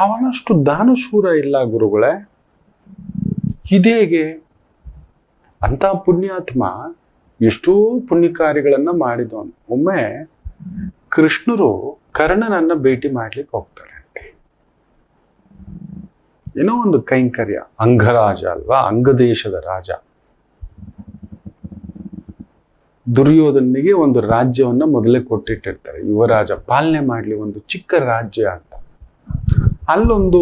ಅವನಷ್ಟು ದಾನಶೂರ ಇಲ್ಲ ಗುರುಗಳೇ. ಇದೇಗೆ ಅಂತ ಪುಣ್ಯಾತ್ಮ ಎಷ್ಟೋ ಪುಣ್ಯ ಕಾರ್ಯಗಳನ್ನು ಮಾಡಿದವನು. ಒಮ್ಮೆ ಕೃಷ್ಣರು ಕರ್ಣನನ್ನ ಭೇಟಿ ಮಾಡ್ಲಿಕ್ಕೆ ಹೋಗ್ತಾರೆ. ಏನೋ ಒಂದು ಕೈಂಕರ್ಯ. ಅಂಗರಾಜ ಅಲ್ವಾ? ಅಂಗದೇಶದ ರಾಜ. ದುರ್ಯೋಧನಿಗೆ ಒಂದು ರಾಜ್ಯವನ್ನ ಮೊದಲೇ ಕೊಟ್ಟಿಟ್ಟಿರ್ತಾರೆ. ಯುವರಾಜ ಪಾಲನೆ ಮಾಡ್ಲಿ ಒಂದು ಚಿಕ್ಕ ರಾಜ್ಯ ಅಂತ. ಅಲ್ಲೊಂದು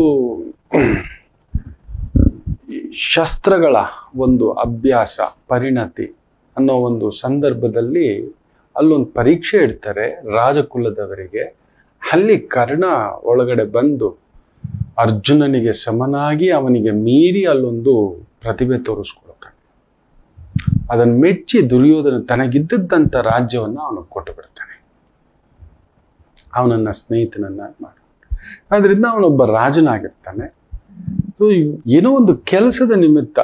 ಶಸ್ತ್ರಗಳ ಒಂದು ಅಭ್ಯಾಸ, ಪರಿಣತಿ ಅನ್ನೋ ಒಂದು ಸಂದರ್ಭದಲ್ಲಿ ಅಲ್ಲೊಂದು ಪರೀಕ್ಷೆ ಇಡ್ತಾರೆ ರಾಜಕುಲದವರಿಗೆ. ಅಲ್ಲಿ ಕರ್ಣ ಒಳಗಡೆ ಬಂದು ಅರ್ಜುನನಿಗೆ ಸಮನಾಗಿ ಅವನಿಗೆ ಮೀರಿ ಅಲ್ಲೊಂದು ಪ್ರತಿಭೆ ತೋರಿಸ್ಕೊಳ್ತಾನೆ ಅದನ್ನು ಮೆಚ್ಚಿ ದುರ್ಯೋಧನ ತನಗಿದ್ದಂಥ ರಾಜ್ಯವನ್ನು ಅವನು ಕೊಟ್ಟು ಬಿಡ್ತಾನೆ. ಅವನನ್ನ ಸ್ನೇಹಿತನನ್ನ ಅದರಿಂದ ಅವನೊಬ್ಬ ರಾಜನಾಗಿರ್ತಾನೆ. ಏನೋ ಒಂದು ಕೆಲಸದ ನಿಮಿತ್ತ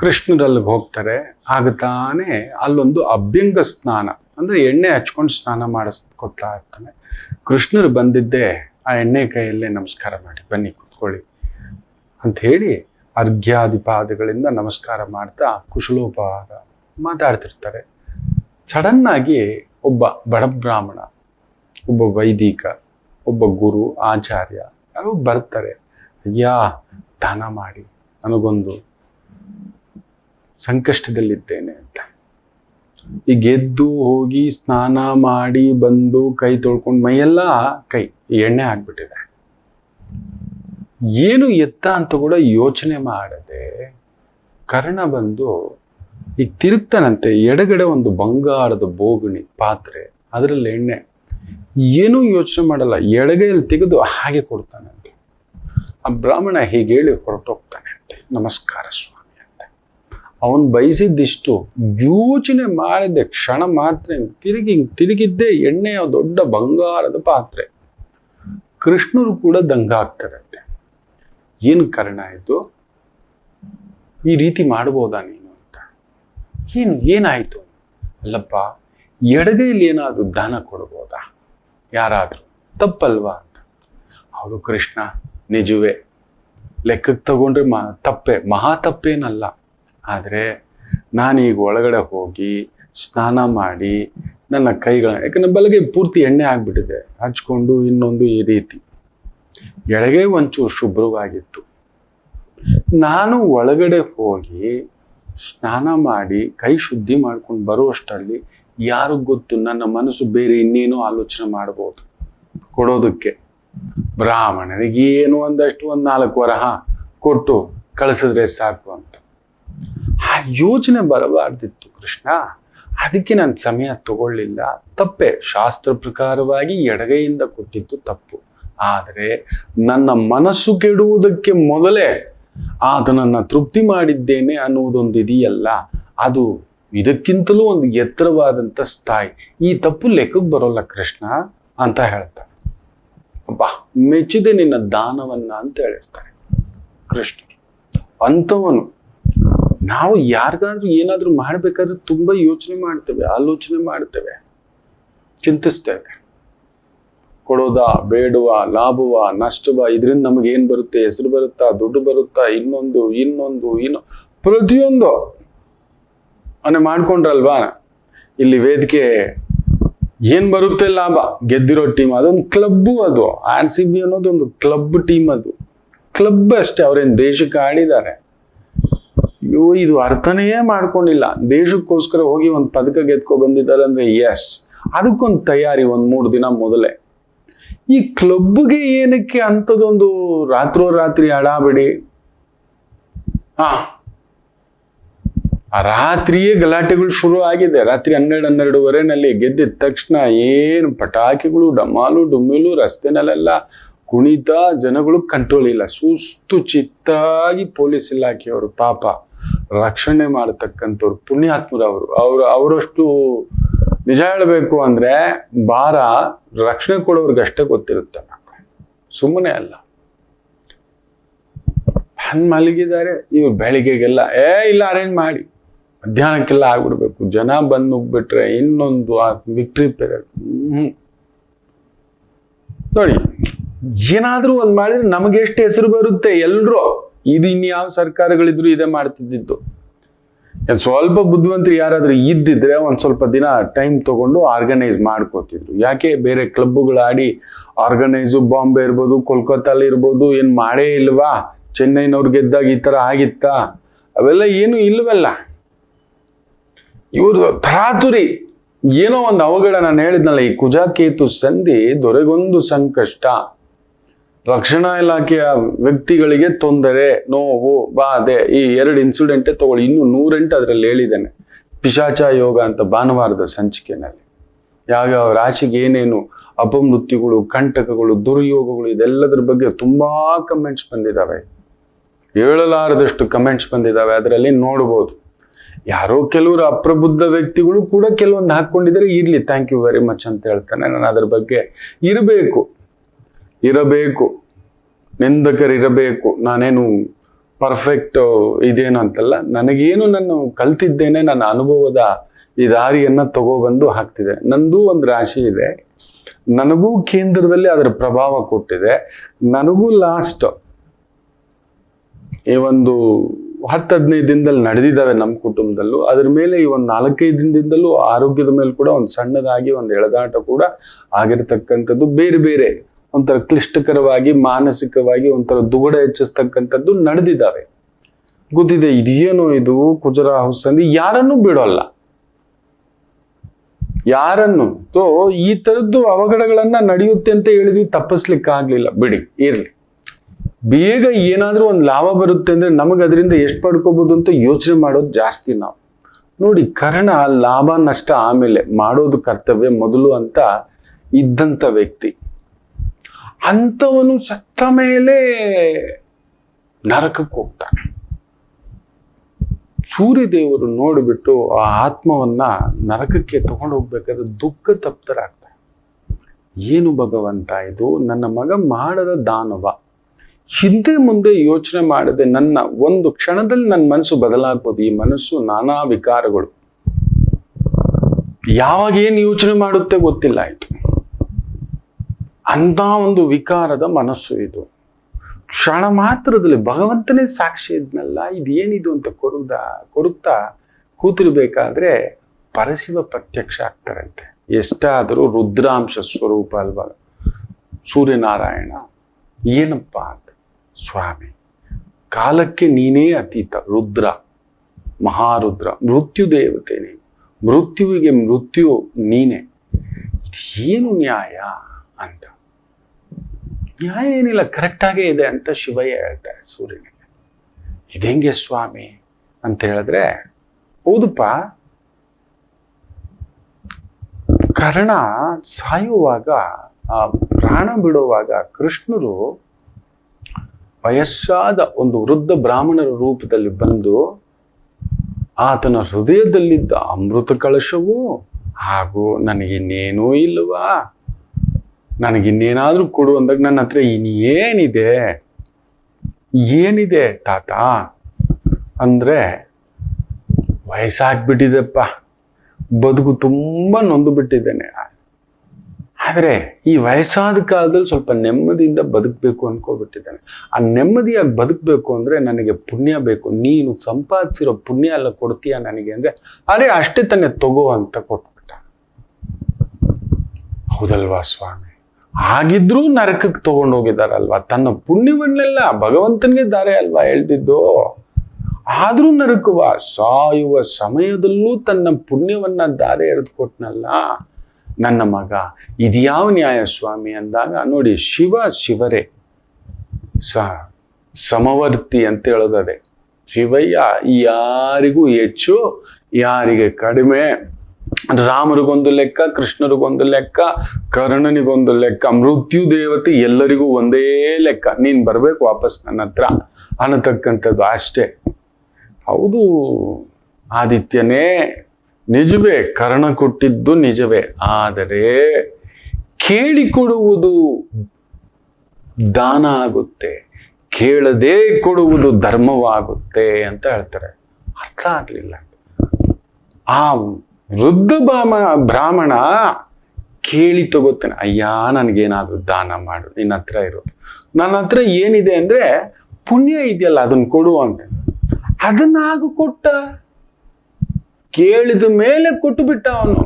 ಕೃಷ್ಣರಲ್ಲಿ ಹೋಗ್ತಾರೆ ಆಗತಾನೆ ಅಲ್ಲೊಂದು ಅಭ್ಯಂಗ ಸ್ನಾನ, ಅಂದ್ರೆ ಎಣ್ಣೆ ಹಚ್ಕೊಂಡು ಸ್ನಾನ ಮಾಡಿಸ್ಕೊಡ್ತಾ ಇರ್ತಾನೆ. ಕೃಷ್ಣರು ಬಂದಿದ್ದೇ, ಆ ಎಣ್ಣೆ ಕೈಯಲ್ಲೇ ನಮಸ್ಕಾರ ಮಾಡಿ, ಬನ್ನಿ ಕೂತ್ಕೊಳ್ಳಿ ಅಂತ ಹೇಳಿ ಅರ್ಘ್ಯಾದಿಪಾದಗಳಿಂದ ನಮಸ್ಕಾರ ಮಾಡ್ತಾ ಕುಶಲೋಪಹಾರ ಮಾತಾಡ್ತಿರ್ತಾರೆ. ಸಡನ್ ಆಗಿ ಒಬ್ಬ ಬಡಬ್ರಾಹ್ಮಣ ಒಬ್ಬ ವೈದಿಕ ಒಬ್ಬ ಗುರು, ಆಚಾರ್ಯ, ಯಾರೋ ಬರ್ತಾರೆ. ಅಯ್ಯ, ದಾನ ಮಾಡಿ. ನನಗೊಂದು ಸಂಕಷ್ಟದಲ್ಲಿದ್ದೇನೆ ಅಂತ. ಈಗ ಎದ್ದು ಹೋಗಿ ಸ್ನಾನ ಮಾಡಿ ಬಂದು ಕೈ ತೊಳ್ಕೊಂಡು ಮೈಯೆಲ್ಲ ಕೈ ಎಣ್ಣೆ ಆಗ್ಬಿಟ್ಟಿದೆ ಏನು ಎತ್ತ ಅಂತ ಕೂಡ ಯೋಚನೆ ಮಾಡದೆ ಕರ್ಣ ಬಂದು ಈಗ ತಿರುಗ್ತಾನಂತೆ ಎಡಗಡೆ ಒಂದು ಬಂಗಾರದ ಬೋಗಣಿ ಪಾತ್ರೆ, ಅದರಲ್ಲಿ ಎಣ್ಣೆ ಏನೂ ಯೋಚನೆ ಮಾಡಲ್ಲ. ಎಡಗೈಯಲ್ಲಿ ತೆಗೆದು ಹಾಗೆ ಕೊಡ್ತಾನಂತೆ ಆ ಬ್ರಾಹ್ಮಣ ಹೀಗೆ ಹೇಳಿ ಹೊರಟೋಗ್ತಾನೆ ಅಂತೆ. ನಮಸ್ಕಾರ ಸ್ವಾಮಿ ಅಂತೆ. ಅವನು ಬಯಸಿದ್ದಿಷ್ಟು ಯೋಚನೆ ಮಾಡಿದ್ದೆ. ಕ್ಷಣ ಮಾತ್ರ ತಿರುಗಿ ತಿರುಗಿದ್ದೇ ಎಣ್ಣೆಯ ದೊಡ್ಡ ಬಂಗಾರದ ಪಾತ್ರೆ. ಕೃಷ್ಣರು ಕೂಡ ದಂಗ ಆಗ್ತಾರಂತೆ ಏನು ಕಾರಣ ಆಯಿತು ಈ ರೀತಿ ಮಾಡ್ಬೋದಾ ನೀನು ಅಂತ. ಏನು, ಏನಾಯಿತು? ಅಲ್ಲಪ್ಪ, ಎಡಗೈಲಿ ಏನಾದರೂ ದಾನ ಕೊಡ್ಬೋದಾ? ಯಾರಾದರೂ ತಪ್ಪಲ್ವಾ? ಅಂತ ಹೌದು ಕೃಷ್ಣ, ನಿಜವೇ. ಲೆಕ್ಕಕ್ಕೆ ತಗೊಂಡ್ರೆ ಮ, ತಪ್ಪೆ, ಮಹಾ ತಪ್ಪೇನಲ್ಲ. ಆದರೆ ನಾನೀಗ ಒಳಗಡೆ ಹೋಗಿ ಸ್ನಾನ ಮಾಡಿ ನನ್ನ ಕೈಗಳ ಯಾಕಂದ್ರೆ ಬಲಗೆ ಪೂರ್ತಿ ಎಣ್ಣೆ ಆಗಿಬಿಟ್ಟಿದೆ. ಹಚ್ಕೊಂಡು ಇನ್ನೊಂದು ಈ ರೀತಿ. ಎಳಗೆ ಒಂಚೂರು ಶುಭ್ರವಾಗಿತ್ತು. ನಾನು ಒಳಗಡೆ ಹೋಗಿ ಸ್ನಾನ ಮಾಡಿ ಕೈ ಶುದ್ಧಿ ಮಾಡ್ಕೊಂಡು ಬರುವಷ್ಟರಲ್ಲಿ ಯಾರಿಗ್ ಗೊತ್ತು? ನನ್ನ ಮನಸ್ಸು ಬೇರೆ ಇನ್ನೇನೋ ಆಲೋಚನೆ ಮಾಡ್ಬೋದು. ಕೊಡೋದಕ್ಕೆ. ಬ್ರಾಹ್ಮಣನಿಗೆ ಏನು ಒಂದಷ್ಟು ಒಂದು ನಾಲ್ಕು ವರಹ ಕೊಟ್ಟು ಕಳಿಸಿದ್ರೆ ಸಾಕು ಅಂತ. ಆ ಯೋಚನೆ ಬರಬಾರ್ದಿತ್ತು ಕೃಷ್ಣ. ಅದಕ್ಕೆ ನಾನು ಸಮಯ ತಗೊಳ್ಳಿಲ್ಲ. ತಪ್ಪೆ. ಶಾಸ್ತ್ರ ಪ್ರಕಾರವಾಗಿ ಎಡಗೈಯಿಂದ ಕೊಟ್ಟಿದ್ದು ತಪ್ಪು. ಆದರೆ ನನ್ನ ಮನಸ್ಸು ಕೆಡುವುದಕ್ಕೆ ಮೊದಲೇ ಆತನನ್ನ ತೃಪ್ತಿ ಮಾಡಿದ್ದೇನೆ ಅನ್ನುವುದೊಂದು ಇದೆಯಲ್ಲ ಅದು ಇದಕ್ಕಿಂತಲೂ ಒಂದು ಎತ್ತರವಾದಂಥ ಸ್ಥಾಯಿ. ಈ ತಪ್ಪು ಲೆಕ್ಕಕ್ಕೆ ಬರೋಲ್ಲ ಕೃಷ್ಣ ಅಂತ ಹೇಳ್ತಾರೆ. ಅಬ್ಬಾ ಮೆಚ್ಚಿದೆ ನಿನ್ನ ದಾನವನ್ನ ಅಂತ ಹೇಳಿರ್ತಾರೆ ಕೃಷ್ಣ ಅಂಥವನು, ನಾವು ಯಾರಿಗಾದ್ರೂ ಏನಾದರೂ ಮಾಡ್ಬೇಕಾದ್ರೆ ತುಂಬಾ ಯೋಚನೆ ಮಾಡ್ತೇವೆ, ಆಲೋಚನೆ ಮಾಡ್ತೇವೆ, ಚಿಂತಿಸ್ತೇವೆ. ಕೊಡೋದಾ, ಬೇಡುವ, ಲಾಭವ, ನಷ್ಟವ, ಇದರಿಂದ ನಮಗೆ ಏನ್ ಬರುತ್ತೆ, ಹೆಸರು ಬರುತ್ತಾ, ದುಡ್ಡು ಬರುತ್ತಾ, ಇನ್ನೊಂದು ಇನ್ನೊಂದು, ಇನ್ನೊ, ಪ್ರತಿಯೊಂದು. ಮನೆ ಮಾಡ್ಕೊಂಡ್ರಲ್ವಾ? ಇಲ್ಲಿ ವೇದಿಕೆ ಏನ್ ಬರುತ್ತೆ ಲಾಭ? ಗೆದ್ದಿರೋ ಟೀಮ್ ಅದೊಂದು ಕ್ಲಬ್ಬು ಅದು. ಆರ್ ಸಿ ಬಿ ಅನ್ನೋದು ಒಂದು ಕ್ಲಬ್ ಟೀಮ್ ಅದು. ಕ್ಲಬ್ ಅಷ್ಟೇ, ಅವ್ರೇನ್ ದೇಶಕ್ಕೆ ಆಡಿದ್ದಾರೆ ಅಯ್ಯೋ, ಇದು ಅರ್ಥನೇ ಮಾಡ್ಕೊಂಡಿಲ್ಲ. ದೇಶಕ್ಕೋಸ್ಕರ ಹೋಗಿ ಒಂದು ಪದಕ ಗೆದ್ಕೊ ಬಂದಿದ್ದಾರೆ ಅಂದ್ರೆ ಎಸ್ ಅದಕ್ಕೊಂದು ತಯಾರಿ ಒಂದು ಮೂರು ದಿನ ಮೊದಲೇ. ಈ ಕ್ಲಬ್ಗೆ ಏನಕ್ಕೆ ಅಂಥದ್ದೊಂದು ರಾತ್ರೋರಾತ್ರಿ ಅಡಾಬಿಡಿ? ಹಾ. ಆ ರಾತ್ರಿಯೇ ಗಲಾಟೆಗಳು ಶುರು ಆಗಿದೆ. ರಾತ್ರಿ ಹನ್ನೆರಡು, ಹನ್ನೆರಡುವರೆನಲ್ಲಿ ಗೆದ್ದಿದ ತಕ್ಷಣ ಏನು ಪಟಾಕಿಗಳು ಡಮಾಲು ಡುಮ್ಮಿಲು ರಸ್ತೆನಲ್ಲೆಲ್ಲ ಕುಣಿತ, ಜನಗಳು ಕಂಟ್ರೋಲ್ ಇಲ್ಲ. ಸುಸ್ತು ಚಿತ್ತಾಗಿ ಪೊಲೀಸ್ ಇಲಾಖೆಯವರು ಪಾಪ ರಕ್ಷಣೆ ಮಾಡತಕ್ಕಂಥವ್ರು ಪುಣ್ಯಾತ್ಮರವರು ಅವರು. ಅವರು, ಅವರಷ್ಟು ನಿಜ ಹೇಳಬೇಕು ಅಂದ್ರೆ ಭಾರ ರಕ್ಷಣೆ ಕೊಡೋರ್ಗಷ್ಟೇ ಗೊತ್ತಿರುತ್ತೆ. ಸುಮ್ಮನೆ ಅಲ್ಲ. ಹಣ್ಣು ಮಲಗಿದ್ದಾರೆ ಇವ್ರು ಬೆಳಿಗ್ಗೆಗೆಲ್ಲ, ಏ, ಇಲ್ಲ ಅರೇಂಜ್ ಮಾಡಿ. ಮಧ್ಯಾಹ್ನಕ್ಕೆಲ್ಲ ಆಗ್ಬಿಡ್ಬೇಕು. ಜನ ಬಂದು ನುಗ್ಬಿಟ್ರೆ ಇನ್ನೊಂದು ಆ ವಿಕ್ಟ್ರಿ ಪೀರಿಯಡ್ ನೋಡಿ, ಏನಾದ್ರೂ ಒಂದ್ ಮಾಡಿದ್ರೆ ನಮಗೆ ಎಷ್ಟು ಹೆಸರು ಬರುತ್ತೆ ಎಲ್ಲರೂ ಇದು ಇನ್ಯಾವ ಸರ್ಕಾರಗಳಿದ್ರು ಇದೇ ಮಾಡ್ತಿದ್ದಿದ್ದು. ಏನ್ ಸ್ವಲ್ಪ ಬುದ್ಧಿವಂತರು ಯಾರಾದ್ರೂ ಇದ್ದಿದ್ರೆ ಒಂದ್ ಸ್ವಲ್ಪ ದಿನ ಟೈಮ್ ತಗೊಂಡು ಆರ್ಗನೈಸ್ ಮಾಡ್ಕೋತಿದ್ರು. ಯಾಕೆ? ಬೇರೆ ಕ್ಲಬ್ಗಳು ಆಡಿ ಆರ್ಗನೈಸು ಬಾಂಬೆ ಇರ್ಬೋದು ಕೋಲ್ಕತ್ತಾಲಿ ಇರ್ಬೋದು, ಏನು ಮಾಡೇ ಇಲ್ವಾ? ಚೆನ್ನೈನವ್ರು ಗೆದ್ದಾಗ ಈ ಥರ ಆಗಿತ್ತಾ? ಅವೆಲ್ಲ ಏನು ಇಲ್ವಲ್ಲ. ಇವರು ತರಾತುರಿ ಏನೋ ಒಂದು ಅವಘಡ ನಾನು ಹೇಳಿದ್ನಲ್ಲ, ಈ ಕುಜಾಕೇತು ಸಂಧಿ ದೊರೆಗೊಂದು ಸಂಕಷ್ಟ. ರಕ್ಷಣಾ ಇಲಾಖೆಯ ವ್ಯಕ್ತಿಗಳಿಗೆ ತೊಂದರೆ, ನೋವು, ಬಾಧೆ, ಈ ಎರಡು ಇನ್ಸಿಡೆಂಟೇ ತಗೊಳ್ಳಿ. ಇನ್ನೂ ನೂರೆಂಟು ಅದರಲ್ಲಿ ಹೇಳಿದ್ದೇನೆ. ಪಿಶಾಚ ಯೋಗ ಅಂತ ಭಾನುವಾರದ ಸಂಚಿಕೆನಲ್ಲಿ. ಯಾವ್ಯಾವ ರಾಶಿಗೆ ಏನೇನು ಅಪಮೃತ್ಯುಗಳು, ಕಂಟಕಗಳು, ದುರ್ಯೋಗಗಳು, ಇದೆಲ್ಲದರ ಬಗ್ಗೆ ತುಂಬಾ ಕಮೆಂಟ್ಸ್ ಬಂದಿದ್ದಾವೆ. ಹೇಳಲಾರದಷ್ಟು ಕಮೆಂಟ್ಸ್ ಬಂದಿದ್ದಾವೆ. ಅದರಲ್ಲಿ ನೋಡ್ಬೋದು. ಯಾರೋ ಕೆಲವರು ಅಪ್ರಬುದ್ಧ ವ್ಯಕ್ತಿಗಳು ಕೂಡ ಕೆಲವೊಂದು ಹಾಕ್ಕೊಂಡಿದ್ದಾರೆ. ಇರ್ಲಿ ಥ್ಯಾಂಕ್ ಯು ವೆರಿ ಮಚ್ ಅಂತ ಹೇಳ್ತಾನೆ. ನಾನು ಅದ್ರ ಬಗ್ಗೆ ಇರಬೇಕು. ಇರಬೇಕು. ನಿಂದಕರಿರಬೇಕು ನಾನೇನು ಪರ್ಫೆಕ್ಟ್ ಇದೇನು ಅಂತಲ್ಲ ನನಗೇನು ನಾನು ಕಲ್ತಿದ್ದೇನೆ. ನನ್ನ ಅನುಭವದ ಈ ದಾರಿಯನ್ನ ತಗೊಬಂದು ಹಾಕ್ತಿದೆ. ನಂದು ಒಂದು ರಾಶಿ ಇದೆ. ನನಗೂ ಕೇಂದ್ರದಲ್ಲಿ ಅದರ ಪ್ರಭಾವ ಕೊಟ್ಟಿದೆ. ನನಗೂ ಲಾಸ್ಟ್ ಈ ಒಂದು ಹತ್ತು ಹದಿನೈದು ದಿನದಲ್ಲಿ ನಡೆದಿದ್ದಾವೆ ನಮ್ಮ ಕುಟುಂಬದಲ್ಲೂ. ಅದ್ರ ಮೇಲೆ ಈ ಒಂದು ನಾಲ್ಕೈದು ದಿನದಿಂದಲೂ ಆರೋಗ್ಯದ ಮೇಲೆ ಕೂಡ ಒಂದು ಸಣ್ಣದಾಗಿ ಒಂದು ಎಳೆದಾಟ ಕೂಡ ಆಗಿರ್ತಕ್ಕಂಥದ್ದು. ಬೇರೆ ಬೇರೆ ಒಂಥರ ಕ್ಲಿಷ್ಟಕರವಾಗಿ, ಮಾನಸಿಕವಾಗಿ ಒಂಥರ ದುಗಡ ಹೆಚ್ಚಿಸ್ತಕ್ಕಂಥದ್ದು ನಡೆದಿದ್ದಾವೆ. ಗೊತ್ತಿದೆ, ಇದೇನು ಇದು ಕುಜರ ಹುಸಂದಿ ಯಾರನ್ನು ಬಿಡೋಲ್ಲ. ಯಾರನ್ನು? ತೋ, ಈ ತರದ್ದು ಅವಘಡಗಳನ್ನ ನಡೆಯುತ್ತೆ ಅಂತ ಹೇಳಿದ್ವಿ ತಪ್ಪಿಸ್ಲಿಕ್ಕೆ ಆಗ್ಲಿಲ್ಲ ಬಿಡಿ, ಇರ್ಲಿ. ಬೇಗ ಏನಾದರೂ ಒಂದು ಲಾಭ ಬರುತ್ತೆ ಅಂದ್ರೆ ನಮಗೆ ಅದರಿಂದ ಎಷ್ಟು ಪಡ್ಕೋಬೋದು ಅಂತ ಯೋಚನೆ ಮಾಡೋದು ಜಾಸ್ತಿ ನಾವು. ನೋಡಿ, ಕರ್ಣ ಲಾಭ ನಷ್ಟ ಆಮೇಲೆ ಮಾಡೋದು ಕರ್ತವ್ಯ ಮೊದಲು ಅಂತ ಇದ್ದಂತ ವ್ಯಕ್ತಿ. ಅಂಥವನು ಸತ್ತ ಮೇಲೆ ನರಕಕ್ಕೆ ಹೋಗ್ತಾನೆ. ಸೂರ್ಯದೇವರು ನೋಡಿಬಿಟ್ಟು ಆ ಆತ್ಮವನ್ನ ನರಕಕ್ಕೆ ತಗೊಂಡು ಹೋಗ್ಬೇಕಾದ್ರೆ ದುಃಖ ತಪ್ತರಾಗ್ತಾರೆ. ಏನು ಭಗವಂತ ಇದು? ನನ್ನ ಮಗ ಮಾಡದ ದಾನವ. ಹಿಂದೆ ಮುಂದೆ ಯೋಚನೆ ಮಾಡದೆ ನನ್ನ ಒಂದು ಕ್ಷಣದಲ್ಲಿ ನನ್ನ ಮನಸ್ಸು ಬದಲಾಗ್ಬೋದು, ಈ ಮನಸ್ಸು ನಾನಾ ವಿಕಾರಗಳು. ಯಾವಾಗ ಏನು ಯೋಚನೆ ಮಾಡುತ್ತೆ ಗೊತ್ತಿಲ್ಲ ಆಯ್ತು. ಅಂತ ಒಂದು ವಿಕಾರದ ಮನಸ್ಸು ಇದು. ಕ್ಷಣ ಮಾತ್ರದಲ್ಲಿ ಭಗವಂತನೇ ಸಾಕ್ಷಿ ಇದ್ನಲ್ಲ, ಇದೇನಿದು ಅಂತ ಕೊರುದ, ಕೊರುತ್ತಾ ಕೂತಿರ್ಬೇಕಾದ್ರೆ ಪರಶಿವ ಪ್ರತ್ಯಕ್ಷ ಆಗ್ತಾರಂತೆ. ಎಷ್ಟಾದರೂ ರುದ್ರಾಂಶ ಸ್ವರೂಪ ಅಲ್ವಾ. ಸೂರ್ಯನಾರಾಯಣ, ಏನಪ್ಪ ಸ್ವಾಮಿ, ಕಾಲಕ್ಕೆ ನೀನೇ ಅತೀತ, ರುದ್ರ, ಮಹಾರುದ್ರ, ಮೃತ್ಯು ದೇವತೆ ನೀನು. ಮೃತ್ಯುವಿಗೆ ಮೃತ್ಯು ನೀನೆ. ಏನು ನ್ಯಾಯ ಅಂತ? ನ್ಯಾಯ ಏನಿಲ್ಲ ಕರೆಕ್ಟಾಗೇ ಇದೆ ಅಂತ ಶಿವಯ್ಯ ಹೇಳ್ತಾರೆ ಸೂರ್ಯನಿಗೆ. ಇದೆಂಗೆ ಸ್ವಾಮಿ ಅಂತ ಹೇಳಿದ್ರೆ, ಹೌದಪ್ಪ, ಕರ್ಣ ಸಾಯುವಾಗ ಪ್ರಾಣ ಬಿಡುವಾಗ ಕೃಷ್ಣರು ವಯಸ್ಸಾದ ಒಂದು ವೃದ್ಧ ಬ್ರಾಹ್ಮಣರ ರೂಪದಲ್ಲಿ ಬಂದು ಆತನ ಹೃದಯದಲ್ಲಿದ್ದ ಅಮೃತ ಕಳಶವು ಹಾಗೂ ನನಗಿನ್ನೇನೂ ಇಲ್ಲವಾ? ನನಗಿನ್ನೇನಾದರೂ ಕೊಡು ಅಂದಾಗ ನನ್ನ ಹತ್ರ ಇನ್ನೇನಿದೆ? ಏನಿದೆ ತಾತ? ಅಂದ್ರೆ ವಯಸ್ಸಾಗ್ಬಿಟ್ಟಿದೆಪ್ಪ. ಬದುಕು ತುಂಬ ನೊಂದು ಬಿಟ್ಟಿದ್ದೇನೆ ಆದರೆ ಈ ವಯಸ್ಸಾದ ಕಾಲದಲ್ಲಿ ಸ್ವಲ್ಪ ನೆಮ್ಮದಿಯಿಂದ ಬದುಕಬೇಕು ಅನ್ಕೋಬಿಟ್ಟಿದ್ದಾನೆ. ಆ ನೆಮ್ಮದಿಯಾಗಿ ಬದುಕಬೇಕು ಅಂದರೆ ನನಗೆ ಪುಣ್ಯ ಬೇಕು. ನೀನು ಸಂಪಾದಿಸಿರೋ ಪುಣ್ಯ ಎಲ್ಲ ಕೊಡ್ತೀಯ ನನಗೆ ಅಂದರೆ, ಅರೆ ಅಷ್ಟೇ ತಾನೇ ತಗೋ ಅಂತ ಕೊಟ್ಬಿಟ್ಟ. ಹೌದಲ್ವಾ ಸ್ವಾಮಿ? ಹಾಗಿದ್ರೂ ನರಕಕ್ಕೆ ತಗೊಂಡು ಹೋಗಿದಾರಲ್ವಾ ತನ್ನ ಪುಣ್ಯವನ್ನೆಲ್ಲ ಭಗವಂತನಿಗೆ ದಾರೆ ಅಲ್ವಾ ಹೇಳ್ತಿದ್ದು? ಆದರೂ ನರಕವ, ಸಾಯುವ ಸಮಯದಲ್ಲೂ ತನ್ನ ಪುಣ್ಯವನ್ನ ದಾರೆ ಎರೆದು ಕೊಟ್ನಲ್ಲ? ನನ್ನ ಮಗ, ಇದ್ಯಾವ ನ್ಯಾಯ ಸ್ವಾಮಿ ಅಂದಾಗ, ನೋಡಿ, ಶಿವ ಶಿವರೇ. ಸ, ಸಮವರ್ತಿ ಅಂತ ಹೇಳೋದದೆ. ಶಿವಯ್ಯ, ಯಾರಿಗೂ ಹೆಚ್ಚು, ಯಾರಿಗೆ ಕಡಿಮೆ. ರಾಮರಿಗೊಂದು ಲೆಕ್ಕ, ಕೃಷ್ಣರಿಗೊಂದು ಲೆಕ್ಕ, ಕರ್ಣನಿಗೊಂದು ಲೆಕ್ಕ, ಮೃತ್ಯು ದೇವತೆ ಎಲ್ಲರಿಗೂ ಒಂದೇ ಲೆಕ್ಕ. ನೀನು ಬರಬೇಕು ವಾಪಸ್ ನನ್ನ ಹತ್ರ, ಅನ್ನತಕ್ಕಂಥದ್ದು ಅಷ್ಟೇ. ಹೌದು, ಆದಿತ್ಯನೇ ನಿಜವೇ ಕರ್ಣ ಕೊಟ್ಟಿದ್ದು ನಿಜವೇ, ಆದರೆ ಕೇಳಿಕೊಡುವುದು ದಾನ ಆಗುತ್ತೆ, ಕೇಳದೇ ಕೊಡುವುದು ಧರ್ಮವಾಗುತ್ತೆ ಅಂತ ಹೇಳ್ತಾರೆ. ಅರ್ಥ ಆಗ್ಲಿಲ್ಲ. ಆ ವೃದ್ಧ ಬ್ರಾಹ್ಮ ಬ್ರಾಹ್ಮಣ ಕೇಳಿ ತಗೋತಾನೆ, ಅಯ್ಯ, ನನ್ಗೇನಾದ್ರು ದಾನ ಮಾಡು, ನಿನ್ನ ಹತ್ರ ಇರೋದು ನನ್ನ ಹತ್ರ ಏನಿದೆ ಅಂದ್ರೆ ಪುಣ್ಯ ಇದೆಯಲ್ಲ, ಅದನ್ನ ಕೊಡು ಅಂತ ಅದನ್ನಾಗು ಕೊಟ್ಟ ಕೇಳಿದ ಮೇಲೆ ಕೊಟ್ಟು ಬಿಟ್ಟ ಅವನು.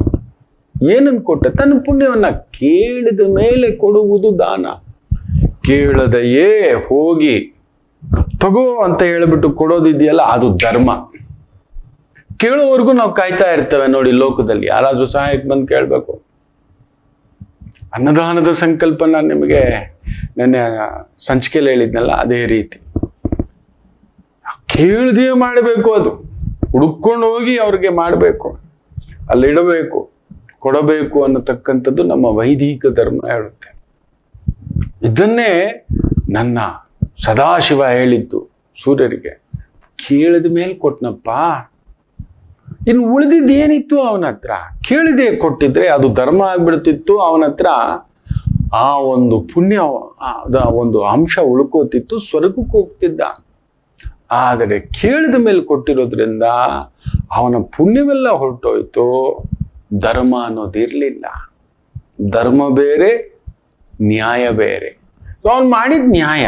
ಏನನ್ನು ಕೊಟ್ಟ? ತನ್ನ ಪುಣ್ಯವನ್ನ ಕೇಳಿದ ಮೇಲೆ ಕೊಡುವುದು ದಾನ. ಕೇಳದೆಯೇ ಹೋಗಿ ತಗೋ ಅಂತ ಹೇಳ್ಬಿಟ್ಟು ಕೊಡೋದಿದೆಯಲ್ಲ, ಅದು ಧರ್ಮ. ಕೇಳೋವರೆಗೂ ನಾವು ಕಾಯ್ತಾ ಇರ್ತೇವೆ ನೋಡಿ ಲೋಕದಲ್ಲಿ. ಯಾರಾದ್ರೂ ಸಹಾಯಕ್ಕೆ ಬಂದು ಕೇಳಬೇಕು. ಅನ್ನದಾನದ ಸಂಕಲ್ಪ ನಾನು ನಿಮಗೆ ನೆನ್ನೆ ಸಂಚಿಕೆಯಲ್ಲಿ ಹೇಳಿದ್ನಲ್ಲ, ಅದೇ ರೀತಿ. ಕೇಳದೇ ಮಾಡಬೇಕು ಅದು. ಹುಡುಕೊಂಡು ಹೋಗಿ ಅವ್ರಿಗೆ ಮಾಡಬೇಕು ಅಲ್ಲಿಡಬೇಕು ಕೊಡಬೇಕು ಅನ್ನತಕ್ಕಂಥದ್ದು ನಮ್ಮ ವೈದಿಕ ಧರ್ಮ ಹೇಳುತ್ತೆ. ಇದನ್ನೇ ನನ್ನ ಸದಾಶಿವ ಹೇಳಿದ್ದು ಸೂರ್ಯರಿಗೆ. ಕೇಳಿದ ಮೇಲೆ ಕೊಟ್ನಪ್ಪ, ಇನ್ನು ಉಳಿದಿದ್ದು ಏನಿತ್ತು ಅವನ ಹತ್ರ? ಕೇಳಿದೆ ಕೊಟ್ಟಿದ್ರೆ ಅದು ಧರ್ಮ ಆಗ್ಬಿಡ್ತಿತ್ತು ಅವನ ಹತ್ರ. ಆ ಒಂದು ಪುಣ್ಯ ಒಂದು ಅಂಶ ಉಳ್ಕೋತಿತ್ತು, ಸ್ವರ್ಗಕ್ಕೆ ಹೋಗ್ತಿದ್ದ. ಆದರೆ ಕೇಳಿದ ಮೇಲೆ ಕೊಟ್ಟಿರೋದ್ರಿಂದ ಅವನ ಪುಣ್ಯವೆಲ್ಲ ಹೊರಟೋಯ್ತು. ಧರ್ಮ ಅನ್ನೋದಿರಲಿಲ್ಲ ಧರ್ಮ ಬೇರೆ, ನ್ಯಾಯ ಬೇರೆ. ಅವನು ಮಾಡಿದ ನ್ಯಾಯ.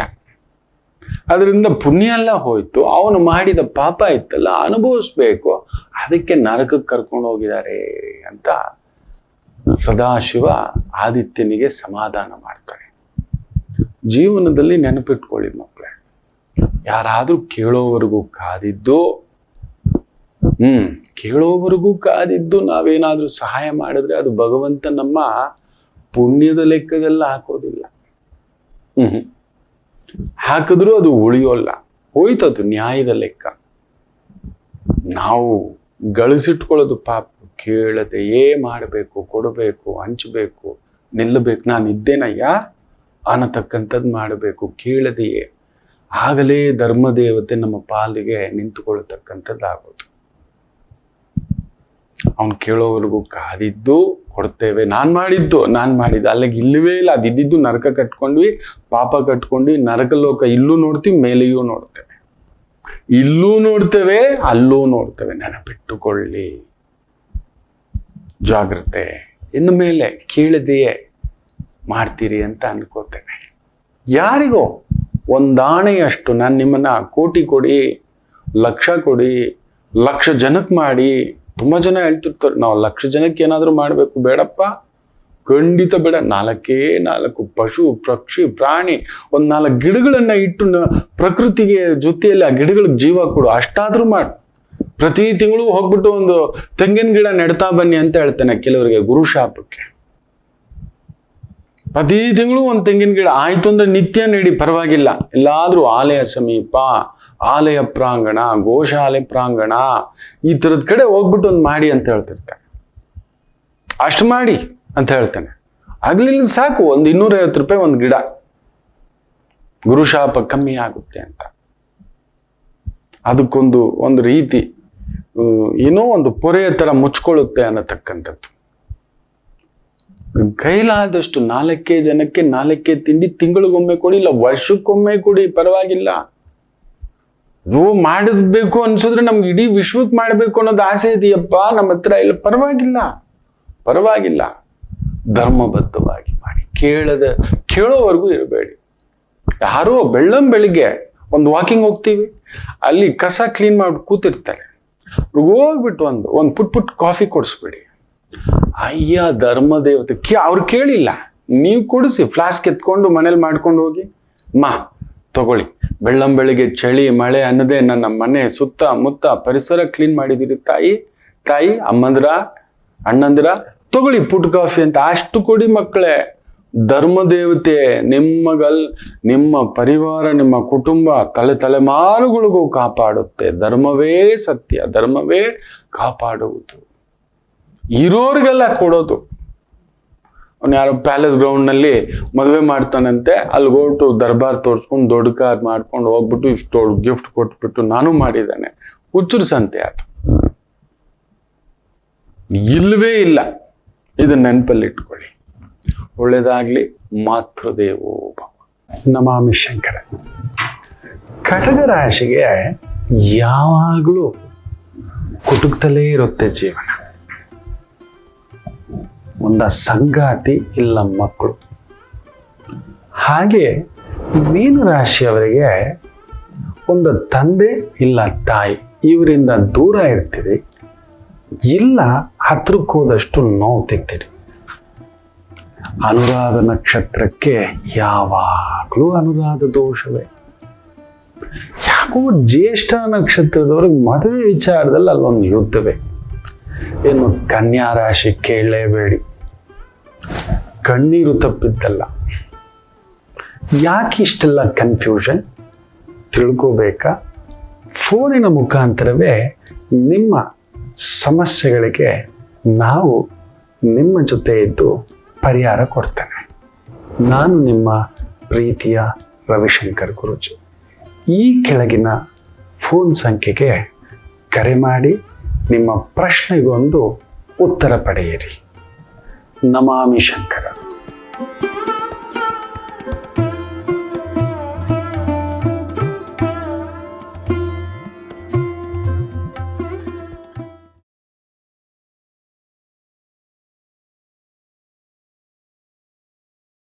ಅದರಿಂದ ಪುಣ್ಯ ಎಲ್ಲ ಹೋಯ್ತು. ಅವನು ಮಾಡಿದ ಪಾಪ ಇತ್ತಲ್ಲ, ಅನುಭವಿಸ್ಬೇಕು. ಅದಕ್ಕೆ ನರಕಕ್ಕೆ ಕರ್ಕೊಂಡು ಹೋಗಿದ್ದಾರೆ ಅಂತ ಸದಾಶಿವ ಆದಿತ್ಯನಿಗೆ ಸಮಾಧಾನ ಮಾಡ್ತಾರೆ. ಜೀವನದಲ್ಲಿ ನೆನಪಿಟ್ಕೊಳ್ಳಿ ಮಕ್ಕಳೇ. ಯಾರಾದ್ರೂ ಕೇಳೋವರೆಗೂ ಕಾದಿದ್ದು, ಹ್ಮ್, ಕೇಳೋವರೆಗೂ ಕಾದಿದ್ದು ನಾವೇನಾದ್ರೂ ಸಹಾಯ ಮಾಡಿದ್ರೆ ಅದು ಭಗವಂತ ನಮ್ಮ ಪುಣ್ಯದ ಲೆಕ್ಕದಲ್ಲ ಹಾಕೋದಿಲ್ಲ. ಹ್ಮ್ ಹಾಕಿದ್ರೂ ಅದು ಉಳಿಯೋಲ್ಲ. ಹೋಯ್ತದು ನ್ಯಾಯದ ಲೆಕ್ಕ. ನಾವು ಗಳಿಸಿಟ್ಕೊಳ್ಳೋದು ಪಾಪ. ಕೇಳದೆಯೇ ಮಾಡಬೇಕು, ಕೊಡಬೇಕು, ಹಂಚಬೇಕು, ನಿಲ್ಲಬೇಕು. ನಾನು ಇದ್ದೇನಯ್ಯ ಅನ್ನತಕ್ಕಂಥದ್ದು ಮಾಡಬೇಕು, ಕೇಳದೆಯೇ? ಆಗಲೇ ಧರ್ಮದೇವತೆ ನಮ್ಮ ಪಾಲಿಗೆ ನಿಂತುಕೊಳ್ಳತಕ್ಕಂಥದ್ದಾಗೋದು. ಅವನು ಕೇಳೋವರೆಗೂ ಕಾದಿದ್ದು ಕೊಡ್ತೇವೆ. ನಾನು ಮಾಡಿದ್ದು ನಾನು ಮಾಡಿದ್ದು. ಅಲ್ಲಿಗೆ ಇಲ್ಲವೇ ಇಲ್ಲ. ಅದಿದ್ದು ನರಕ ಕಟ್ಕೊಂಡ್ವಿ, ಪಾಪ ಕಟ್ಕೊಂಡ್ವಿ. ನರಕ ಲೋಕ ಇಲ್ಲೂ ನೋಡ್ತೀವಿ, ಮೇಲೆಯೂ ನೋಡ್ತೇವೆ. ಇಲ್ಲೂ ನೋಡ್ತೇವೆ, ಅಲ್ಲೂ ನೋಡ್ತೇವೆ. ನೆನಪಿಟ್ಟುಕೊಳ್ಳಿ. ಜಾಗ್ರತೆ. ಇನ್ನು ಮೇಲೆ ಕೇಳದೆಯೇ ಮಾಡ್ತೀರಿ ಅಂತ ಅನ್ಕೋತೇವೆ ಯಾರಿಗೋ ಒಂದಾಣೆಯಷ್ಟು ನಾನು ನಿಮ್ಮನ್ನು ಕೋಟಿ ಕೊಡಿ, ಲಕ್ಷ ಕೊಡಿ, ಲಕ್ಷ ಜನಕ್ಕೆ ಮಾಡಿ. ತುಂಬ ಜನ ಹೇಳ್ತಿರ್ತಾರೆ, ನಾವು ಲಕ್ಷ ಜನಕ್ಕೆ ಏನಾದರೂ ಮಾಡಬೇಕು, ಬೇಡಪ್ಪ. ಖಂಡಿತ ಬೇಡ. ನಾಲ್ಕೇ ನಾಲ್ಕು ಪಶು, ಪಕ್ಷಿ, ಪ್ರಾಣಿ, ಒಂದು ನಾಲ್ಕು ಗಿಡಗಳನ್ನು ಇಟ್ಟು ಪ್ರಕೃತಿಗೆ ಜೊತೆಯಲ್ಲಿ ಆ ಗಿಡಗಳಿಗೆ ಜೀವ ಕೊಡು. ಅಷ್ಟಾದರೂ ಮಾಡಿ. ಪ್ರತಿ ತಿಂಗಳು ಹೋಗ್ಬಿಟ್ಟು ಒಂದು ತೆಂಗಿನ ಗಿಡ ನೆಡ್ತಾ ಬನ್ನಿ ಅಂತ ಹೇಳ್ತೇನೆ ಕೆಲವರಿಗೆ ಗುರು ಶಾಪಕ್ಕೆ. ಪ್ರತಿ ತಿಂಗಳು ಒಂದು ತೆಂಗಿನ ಗಿಡ. ಆಯ್ತು ಅಂದ್ರೆ ನಿತ್ಯ ನೀಡಿ, ಪರವಾಗಿಲ್ಲ. ಎಲ್ಲಾದ್ರೂ ಆಲಯ ಸಮೀಪ, ಆಲಯ ಪ್ರಾಂಗಣ, ಗೋಶಾಲೆ ಪ್ರಾಂಗಣ, ಈ ಥರದ ಕಡೆ ಹೋಗ್ಬಿಟ್ಟು ಒಂದು ಮಾಡಿ ಅಂತ ಹೇಳ್ತಿರ್ತಾನೆ ಅಷ್ಟು ಮಾಡಿ ಅಂತ ಹೇಳ್ತಾನೆ. ಆಗಲಿಲ್ಲ ಸಾಕು, ಒಂದು ಇನ್ನೂರೈವತ್ತು ರೂಪಾಯಿ ಒಂದು ಗಿಡ. ಗುರುಶಾಪ ಕಮ್ಮಿ ಆಗುತ್ತೆ ಅಂತ. ಅದಕ್ಕೊಂದು, ಒಂದು ರೀತಿ ಏನೋ ಒಂದು ಪೊರೆಯ ಥರ ಮುಚ್ಕೊಳ್ಳುತ್ತೆ ಅನ್ನತಕ್ಕಂಥದ್ದು. ಕೈಲಾದಷ್ಟು ನಾಲ್ಕೇ ಜನಕ್ಕೆ ನಾಲ್ಕೇ ತಿಂಡಿ ತಿಂಗಳಿಗೊಮ್ಮೆ ಕೊಡಿ, ಇಲ್ಲ ವರ್ಷಕ್ಕೊಮ್ಮೆ ಕೊಡಿ, ಪರವಾಗಿಲ್ಲ. ನೀವು ಮಾಡಬೇಕು ಅನ್ಸಿದ್ರೆ ನಮ್ಗೆ ಇಡೀ ವಿಶ್ವಕ್ಕೆ ಮಾಡಬೇಕು ಅನ್ನೋದು ಆಸೆ ಇದೆಯಪ್ಪ, ನಮ್ಮ ಹತ್ರ ಇಲ್ಲ, ಪರವಾಗಿಲ್ಲ. ಪರವಾಗಿಲ್ಲ. ಧರ್ಮಬದ್ಧವಾಗಿ ಮಾಡಿ, ಕೇಳದ, ಕೇಳೋವರೆಗೂ ಇರಬೇಡಿ. ಯಾರೋ ಬೆಳ್ಳಂ ಬೆಳಿಗ್ಗೆ ಒಂದು ವಾಕಿಂಗ್ ಹೋಗ್ತೀವಿ, ಅಲ್ಲಿ ಕಸ ಕ್ಲೀನ್ ಮಾಡಿ ಕೂತಿರ್ತಾರೆ. ಹೋಗ್ಬಿಟ್ಟು ಒಂದು ಒಂದು ಪುಟ್ ಪುಟ್ ಕಾಫಿ ಕೊಡಿಸ್ಬಿಡಿ. ಅಯ್ಯ ಧರ್ಮ ದೇವತೆ ಕೇ ಅವ್ರು ಕೇಳಿಲ್ಲ. ನೀವು ಕೊಡಿಸಿ ಫ್ಲಾಸ್ಕ್ ಎತ್ಕೊಂಡು ಮನೇಲಿ ಮಾಡ್ಕೊಂಡು ಹೋಗಿ. ಮಾ, ತಗೊಳ್ಳಿ. ಬೆಳ್ಳಂ ಬೆಳಿಗ್ಗೆ ಚಳಿ, ಮಳೆ ಅನ್ನದೇ ನನ್ನ ಮನೆ ಸುತ್ತ ಮುತ್ತ ಪರಿಸರ ಕ್ಲೀನ್ ಮಾಡಿದಿರಿ ತಾಯಿ. ತಾಯಿ, ಅಮ್ಮಂದ್ರ, ಅಣ್ಣಂದ್ರ, ತಗೊಳ್ಳಿ ಪುಟ್ ಕಾಫಿ ಅಂತ. ಅಷ್ಟು ಕೊಡಿ ಮಕ್ಕಳೇ. ಧರ್ಮದೇವತೆ, ನಿಮ್ಮಗಲ್, ನಿಮ್ಮ ಪರಿವಾರ, ನಿಮ್ಮ ಕುಟುಂಬ ತಲೆ ತಲೆಮಾರುಗಳಿಗೂ ಕಾಪಾಡುತ್ತೆ. ಧರ್ಮವೇ ಸತ್ಯ, ಧರ್ಮವೇ ಕಾಪಾಡುವುದು. ಇರೋರಿಗೆಲ್ಲ ಕೊಡೋದು. ಅವ್ನು ಯಾರೋ ಪ್ಯಾಲೇಸ್ ಗ್ರೌಂಡ್ನಲ್ಲಿ ಮದುವೆ ಮಾಡ್ತಾನಂತೆ, ಅಲ್ಲಿ ಹೋಗ್ಬಿಟ್ಟು ದರ್ಬಾರ್ ತೋರಿಸ್ಕೊಂಡು ದೊಡ್ಡ ಕಾರ್ ಮಾಡ್ಕೊಂಡು ಹೋಗ್ಬಿಟ್ಟು ಇಷ್ಟು ಗಿಫ್ಟ್ ಕೊಟ್ಬಿಟ್ಟು ನಾನು ಮಾಡಿದ್ದಾನೆ. ಹುಚ್ಚರು ಸಂತೆ ಅದು. ಇಲ್ಲವೇ ಇಲ್ಲ. ಇದು ನೆನಪಲ್ಲಿ ಇಟ್ಕೊಳ್ಳಿ ಒಳ್ಳೇದಾಗ್ಲಿ, ಮಾತೃದೇವೋ ದೇವೋ ನಮಾಮಿ ಶಂಕರ. ಕಟಕ ರಾಶಿಗೆ ಯಾವಾಗಲೂ ಕುಟುಕ್ತಲೇ ಇರುತ್ತೆ ಜೀವನ. ಒಂದ ಸಂಗಾತಿ ಇಲ್ಲ ಮಕ್ಕಳು. ಹಾಗೆ ಮೀನು ರಾಶಿಯವರಿಗೆ ಒಂದು ತಂದೆ ಇಲ್ಲ ತಾಯಿ. ಇವರಿಂದ ದೂರ ಇರ್ತೀರಿ. ಇಲ್ಲ ಹತ್ರಕ್ಕೆ ಹೋದಷ್ಟು ನೋವು ತಿಂತೀರಿ. ಅನುರಾಧ ನಕ್ಷತ್ರಕ್ಕೆ ಯಾವಾಗಲೂ ಅನುರಾಧ ದೋಷವೇ. ಯಾಕೋ ಜ್ಯೇಷ್ಠ ನಕ್ಷತ್ರದವ್ರಿಗೆ ಮದುವೆ ವಿಚಾರದಲ್ಲಿ ಅಲ್ಲೊಂದು ಯುದ್ಧವೇ. ಏನು ಕನ್ಯಾ ರಾಶಿ ಕೇಳಲೇಬೇಡಿ. ಕಣ್ಣೀರು ತಪ್ಪಿದ್ದಲ್ಲ. ಯಾಕೆ ಇಷ್ಟೆಲ್ಲ ಕನ್ಫ್ಯೂಷನ್ ತಿಳ್ಕೋಬೇಕಾ? ಫೋನಿನ ಮುಖಾಂತರವೇ ನಿಮ್ಮ ಸಮಸ್ಯೆಗಳಿಗೆ ನಾವು ನಿಮ್ಮ ಜೊತೆ ಇದ್ದು ಪರಿಹಾರ ಕೊಡ್ತೇನೆ. ನಾನು ನಿಮ್ಮ ಪ್ರೀತಿಯ ರವಿಶಂಕರ್ ಗುರುಜಿ. ಈ ಕೆಳಗಿನ ಫೋನ್ ಸಂಖ್ಯೆಗೆ ಕರೆ ಮಾಡಿ. ನಿಮ್ಮ ಪ್ರಶ್ನೆಗೊಂದು ಉತ್ತರ ಪಡೆಯಿರಿ. ನಮಾಮಿ ಶಂಕರ.